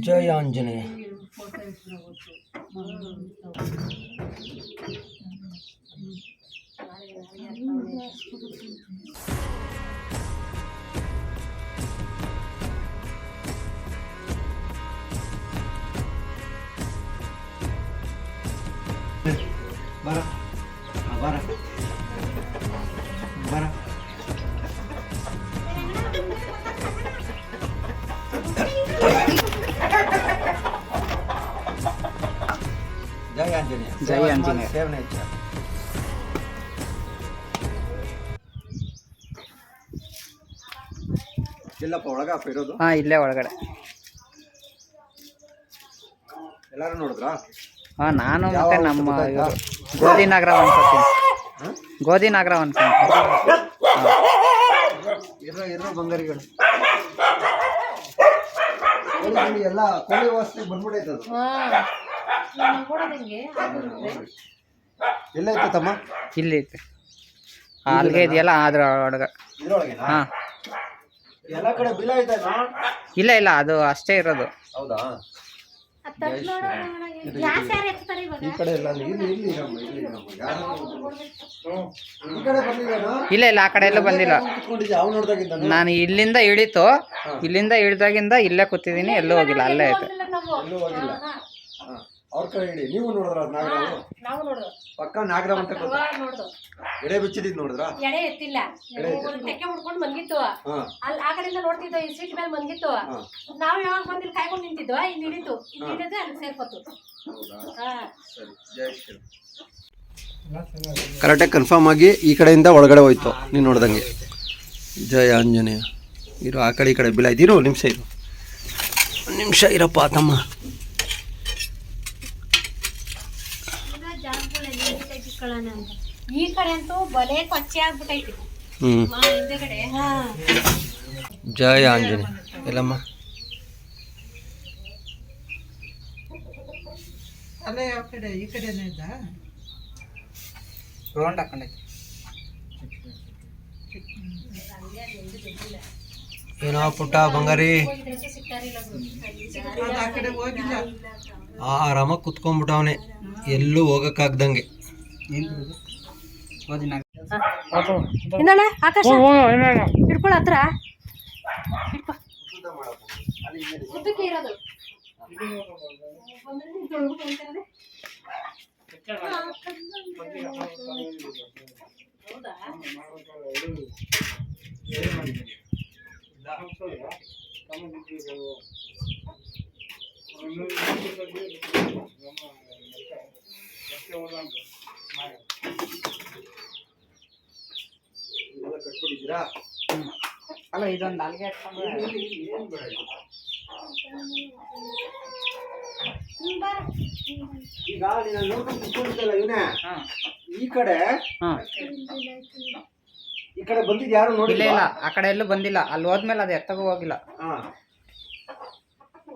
ಜಯ ಆಂಜನೇಯ ಬರ ಆ, ಬರ ಜೈ ಆಂಜನೇಯ. ಸೇವನೆ ಹೆಚ್ಚ ಇಲ್ಲಪ್ಪ ಒಳಗ ಇರೋದು. ಹಾ ಇಲ್ಲೇ ಒಳಗಡೆ. ಎಲ್ಲಾರು ನೋಡಿದ್ರಾ? ಹಾ ನಾನು ಮತ್ತೆ ನಮ್ಮ ಗೋಧಿ ನಾಗರ ಅನ್ಕೋತೀನಿ? ಗೋಧಿ ನಾಗರ ಅನ್ಕೊಂತೀನಿ ಇರೋ ಇರೋ ಬಂಗಾರಿಗಳು. ಎಲ್ಲ ಕೋಳಿ ವಾಸನೆ ಬಂದ್ಬಿಟ್ಟೈತೆ ಅದು. ಎಲ್ಲ ಐತೆ ತಮ್ಮ? ಇಲ್ಲಿ ಐತೆ. ಆಲ್ಗೆ ಇದೆಯಲ್ಲ ಅದ್ರ ಒಳಗೆ. ಇದ್ರೊಳಗೆನಾ? ಹಾ. ಎಲ್ಲ ಕಡೆ ಬಿಲ್ ಐತೇನಾ ಇಲ್ಲ ಇಲ್ಲ ಅದು ಅಷ್ಟೇ ಇರೋದು. ಹೌದಾ? ಈ ಕಡೆ ಎಲ್ಲ ಇಲ್ಲಿ ಇಲ್ಲಿ ಇರಮ್ಮ ಇಲ್ಲಿ ಇರಮ್ಮ ಯಾರು ಈ ಕಡೆ ಬಂದಿದ್ದಾನಾ ಇಲ್ಲ ಇಲ್ಲ ಆ ಕಡೆ ಎಲ್ಲೂ ಬಂದಿಲ್ಲ. ಕುತ್ಕೊಂಡಿದ್ದೆ ಅವ್ನು ನೋಡ್ದಾಗಿದ್ದಾನ. ನಾನು ಇಲ್ಲಿಂದ ಇಳಿತು. ಇಲ್ಲಿಂದ ಇಳಿದಾಗಿಂದ ಇಲ್ಲೇ ಕೂತಿದ್ದೀನಿ ಎಲ್ಲೂ ಹೋಗಿಲ್ಲ ಅಲ್ಲೇ ಐತೆ. ಎಲ್ಲೂ ಹೋಗಿಲ್ಲ. ಹಾ. ಅವ್ರ ಕಡೆ ಹೇಳಿ ನೀವು ನೋಡಿದ್ರ ನಾಗರಾವು ನಾವು ಪಕ್ಕ ನಾಗರಾಮ್ ಅಂತ ಗೊತ್ತಾ ನೋಡುದು. ಎಡೆ ಬಿಚ್ಚಿದ್ ನೋಡಿದ್ರ? ಎಡೆ ಎತ್ತಿಲ್ಲ. ತೆಕ್ಕೆ ಮುಡ್ಕೊಂಡು ಮಂಗಿತ್ತು. ಹಾ. ಅಲ್ಲಿ ಆ ಕಡೆಯಿಂದ ನೋಡ್ತಿದ್ವು ಈ ಸೀಟ್ ಮೇಲೆ ಮಂಗಿತ್ತು. ಹಾ. ನಾವು ಯಾವಾಗ ಬಂದಿಲ್ಲಿ ಕಾಯ್ಕೊಂಡು ನಿಂತಿದ್ವ? ಇಲ್ಲಿ ನಿಂತಿತ್ತು ಇಲ್ಲಿ ಇಳಿದು ಅಲ್ಲಿ ಸೇರ್ಕೊತು ಹೌದಾ? ಹಾ. ಸರಿ. ಜೈ ಶ್ರೀ ಕರೆಕ್ಟಾಗಿ ಕನ್ಫರ್ಮ್ ಆಗಿ ಈ ಕಡೆಯಿಂದ ಒಳಗಡೆ ಹೋಯ್ತು. ನೀನು ನೋಡ್ದಂಗೆ. ಜಯ ಆಂಜನೇಯ. ಇರು ಆ ಕಡೆ ಈ ಕಡೆ. ಬಿಲ ಇರು ನಿಮಿಷ ಇರು. ಒಂದ್ ನಿಮಿಷ ಇರಪ್ಪ ತಮ್ಮ. ಈ ಕಡೆ ಅಂತೂ ಬಲೆ ಕೊಚ್ಚೆ ಆಗ್ಬಿಟ್ಟೈತಿ ಹ್ಞೂ ಮಾ ಹಿಂದೆಗಡೆ. ಹಾ. ಜಯ ಆಂಜನೇಯ. ಎಲ್ಲಮ್ಮ? ರೌಂಡ್ ಹಾಕೊಂಡೈತೆ. ಏನೋ ಪುಟ್ಟ ಬಂಗಾರಿ. ಹೋಗಿದ್ರಂತೂ ಸಿಗ್ತಾರಿಲ್ಲ ಬಿಡು. ಆರಾಮಾಗಿ ಕುತ್ಕೊಂಡ್ಬಿಟ್ಟವನೆ. ಎಲ್ಲೂ ಹೋಗಕ್ಕಾಗ್ದಂಗೆ. ಇನ್ನಣ್ಣ ಆಕಾಶ? ಹಿಡ್ಕೊಳ ಹತ್ರ? ಹೌದಾ? ಕಟ್ಬಿಟ್ಟಿದ್ದೀರಾ? ಅಲ್ಲ ಇದೊಂದು ಅಲ್ಲಿಗೆ ಹಾಕ್ಕೊಂಡ್ರೆ ಹ್ಮ್, ಬಾರ. ಈಗ ನೀನು ನೋಡ್ಕೊಂಡು ಕುತ್ಕೊಂಡಿದ್ದಲ್ಲ ಇವನೇ? ಹಾ. ಈ ಕಡೆ ಬಂದಿದ್ಯಾರು ಈ ಕಡೆ ಬಂದಿದ್ದು ಯಾರು ನೋಡಿಲ್ಲ ಇಲ್ಲ. ಆ ಕಡೆ ಎಲ್ಲೂ ಬಂದಿಲ್ಲ. ಅಲ್ಲಿ ಹೋದ್ಮೇಲೆ ಅದು ಎತ್ತಗೂ ಹೋಗಿಲ್ಲ.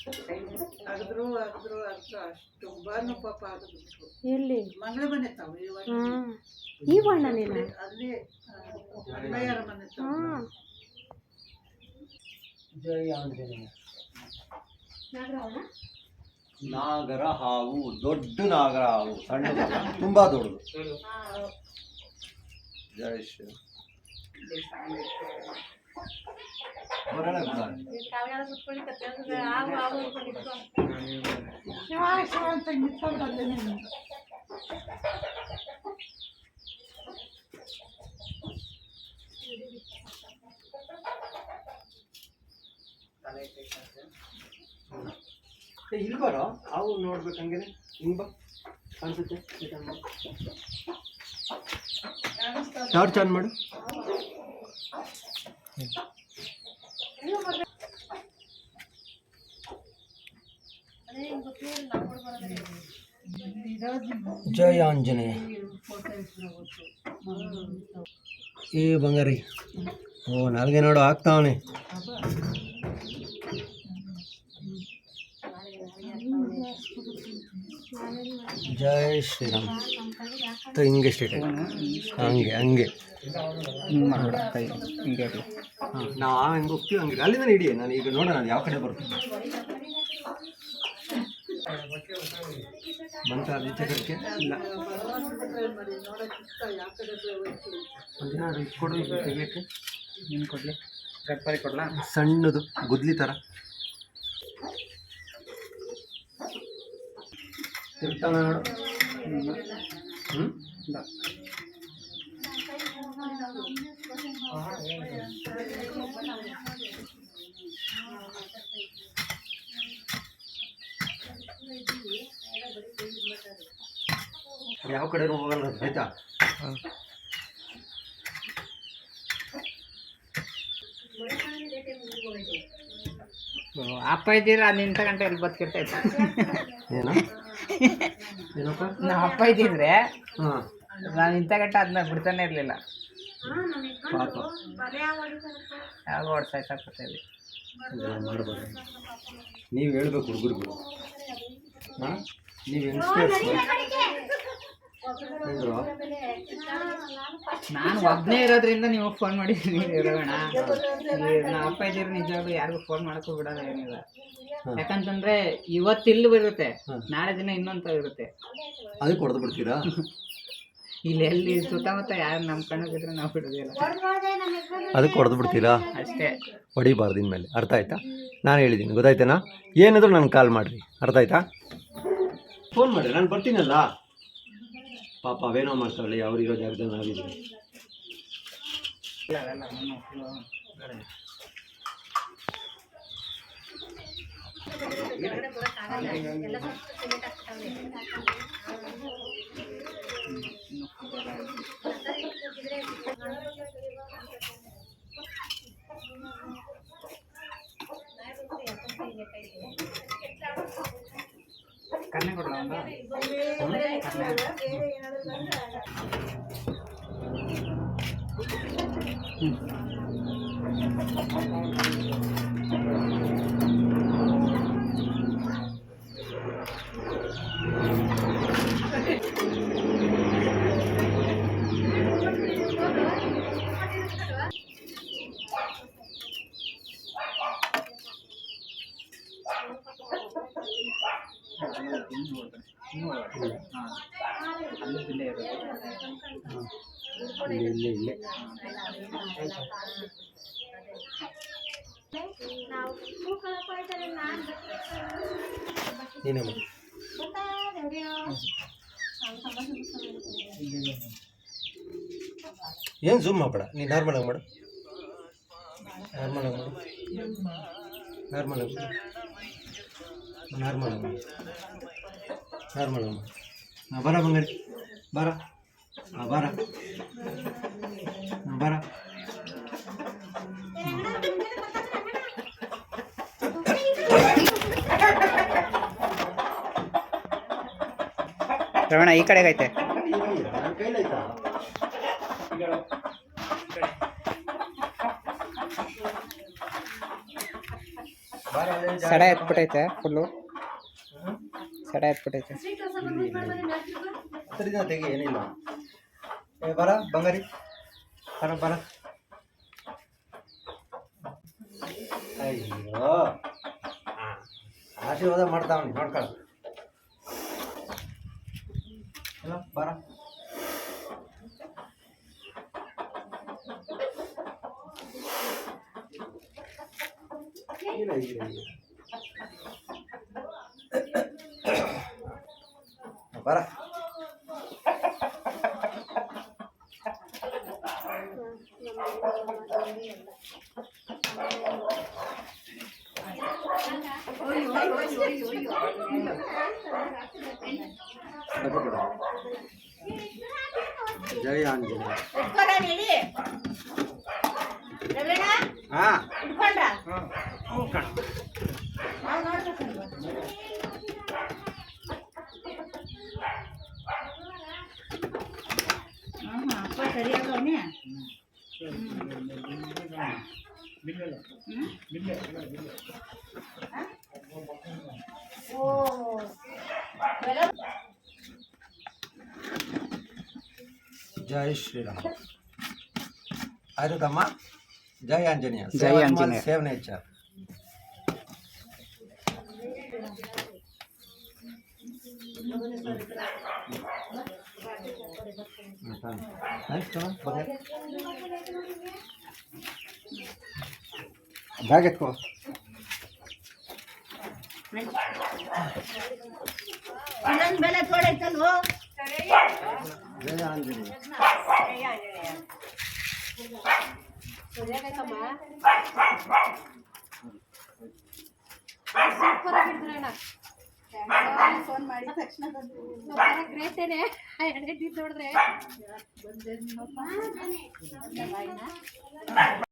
ಐತೆ. ಅಷ್ಟು ಎಲ್ಲಿ? ಮಗಳ ಮನೆ ತಾವು ಈ ಬಣ್ಣನೇನ ಅಲ್ಲಿ ಅಣ್ಣಯ್ಯರ ಮನೆ ತಾವು. ಆಂಜನೇಯ ನಾಗರಾವನ ನಾಗರ ಹಾವು ದೊಡ್ಡ ನಾಗರ ಹಾವು ಸಣ್ಣದಲ್ಲ ತುಂಬಾ ದೊಡ್ಡದು. ಜಯ ಶ್ರೀ ಇಲ್ಲಿ ಬರೋ ಅವು ನೋಡ್ಬೇಕು ಹಂಗೇನೆ ಹಿಂಗ್ ಬಾ ಅನ್ಸುತ್ತೆ ಟಾರ್ಚ್ ಆನ್ ಮಾಡು ಜಯ ಆಂಜನೇಯ ಏ ಬಂಗಾರಿ. ಓ, ನಾಲ್ಗೆ ನೋಡು, ಆಗ್ತಾವನೆ. ಜಯ ಶ್ರೀರಾಮ್. ಹಿಂಗೆ ಸ್ಟೇಟ್ ಹಂಗೆ ಹಂಗೆ. ನಾವು ಹೆಂಗೆ ಹೋಗ್ತೀವಿ ಹಂಗೆ. ಅಲ್ಲಿಂದ ಹಿಡಿಯೇ, ನಾನು ಈಗ ನೋಡೋಣ ಯಾವ ಕಡೆ ಬರ್ತೀನಿ. ಬಂತ ಹ್ಮ್ ಕಡೆಗೆ ಇಲ್ಲ. ಒಂದಿನ ಹ್ಮ್ ಹ್ಮ್ ಹ್ಮ್ ಹ್ಮ್ ಹ್ಮ್ ಕೊಡಲಿ. ಹ್ಮ್ ಕೊಡ್ಲಾ? ಸಣ್ಣದು ಗುದ್ಲಿ ಥರ ತಿರ್ತಾನ ಹ್ಮ್? ಹ್ಞೂ ಇಲ್ಲ. ಯಾವ ಕಡೆ ಹೋಗಲ್ಲ ಆಯ್ತಾ? ಅಪ್ಪ ಇದ್ದೀರಾ? ನಿಂತ ಗಂಟೆ ಅಲ್ಲಿ ಬದುಕಿರ್ತೈತೆ ಏನು? ಏನಪ್ಪ? ನಮ್ಮ ಅಪ್ಪ ಇದ್ದಿದ್ರೆ ಹಾಂ. ನಾನು ಇಂಥ ಗಂಟೆ ಅದನ್ನ ಬಿಡ್ತಾನೆ ಇರಲಿಲ್ಲ. ಯಾವಾಗ ಇದೆಲ್ಲ ಮಾಡ್ಬಾರ್ದು ನೀವು ಹೇಳ್ಬೇಕು ಹುಡುಗರು ಹಾಂ? ನೀವು ಯಂಗ್ಸ್ಟರ್ಸ್ ನಾನು ಒಬ್ಬನೇ ಇರೋದ್ರಿಂದ ನೀವು ಫೋನ್ ಮಾಡಿದ್ದೀನಿ ಇರೋಣ. ನಮ್ಮ ಅಪ್ಪ ಇದ್ದೀರ ನಿಜವಾಗ್ಲೂ ಯಾರಿಗೂ ಫೋನ್ ಮಾಡಕ್ಕೂ ಬಿಡಲ್ಲ ಏನಿಲ್ಲ. ಯಾಕಂತಂದ್ರೆ ಇವತ್ತು ಇಲ್ಲಿ ಬರುತ್ತೆ ನಾಳೆ ದಿನ ಇನ್ನೊಂದು ಇರುತ್ತೆ. ಅದು ಹೊಡೆದು ಬಿಡ್ತೀರಾ? ಇಲ್ಲಿ ಎಲ್ಲಿ ಸುತ್ತಮುತ್ತ ಯಾರು ನಮ್ಮ ಕಣ್ಣಿದ್ರೆ ನಾವು ಬಿಡೋದಿಲ್ಲ ಅದಕ್ಕೆ ಹೊಡೆದು ಬಿಡ್ತೀರಾ? ಅಷ್ಟೇ. ಹೊಡಿಬಾರ್ದು ಇನ್ಮೇಲೆ. ಅರ್ಥ ಆಯ್ತಾ? ನಾನು ಹೇಳಿದ್ದೀನಿ ಗೊತ್ತಾಯ್ತೇನಾ? ಏನಾದ್ರೂ ನನ್ಗೆ ಕಾಲ್ ಮಾಡಿರಿ. ಅರ್ಥ ಆಯ್ತಾ? ಫೋನ್ ಮಾಡಿರಿ. ನಾನು ಬರ್ತೀನಲ್ಲ. ಪಾಪ ಅವೇನೋ ಮಾಡ್ತಾವಳೆ ಅವ್ರಿರೋ ಜಾಗದಲ್ಲಿ ನಾವಿದ್ದೀವಿ ಇಲ್ಲ, 嗯。ಅಲ್ಲಿ ನೀನೇ ಮಾಡಿ ಏನು ಝೂಮ್ ಮಾಡಬೇಡ, ನೀ ನಾರ್ಮಲ್ ಆಗಿ ಮಾಡು. ನಾರ್ಮಲ್ ಆಗಿ ಮಾಡು. ನಾರ್ಮಲ್ ಆಗಿ ಮಾಡು. ನಾರ್ಮಲ್ ಅಮ್ಮ. ನಾರ್ಮಲ್ ಅಮ್ಮ. ಹಾಂ ಬರ ಬಂಗಾರಿ. ಬರ. ಹಾಂ ಬರ. ಹಾಂ ಬರ. ರವಣ ಈ ಕಡೆಗೆ ಐತೆ. ಸಡ ಎತ್ಬಿಟ್ಟೈತೆ ಫುಲ್ಲು. ಸಡ ಎತ್ಬಿಟ್ಟೈತೆ ಹತ್ತರಿಂದ ತೆಗಿ ಏನಿಲ್ಲ ಏ ಬರ ಬಂಗಾರಿ ಬರ ಬರ ಅಯ್ಯೋ ಆ, ಆಶೀರ್ವಾದ ಮಾಡ್ತಾವನಿ ನೋಡ್ಕೊಳ ಅಲ್ಲ ಬರ ಇಲ್ಲ ಇಲ್ಲ ಇಲ್ಲ ಬರ ಜಯ ಆಂಜನೇಯ ಹಾ dari atomnya. Hmm. Oh. Jai Sri Ram. Ayo Dhamma. Jai Anjaniya. Jai Anjaniya. Save nature. ಆಯ್ತಮ್ಮ ಜೈ ಆಂಜನೇಯ ಜೈ ಆಂಜನೇಯ. ಸೇವ್ ನೇಚರ್ ಬ್ಯಾಗ್ ಎತ್ಕೋ ಇನ್ನೊಂದು ಬೆಲೆ ತೋಡೈತಲ್ವೋ ಜೈ ಆಂಜನೇಯ ಸರಿಯಾಗೈತಮ್ಮ ಸೂಪರ್ ಆಗಿದ್ರಣ್ಣ ಫೋನ್ ಮಾಡಿದ ತಕ್ಷಣ ಗ್ರೇಟೇನೆ ನೋಡಿದ್ರೆ.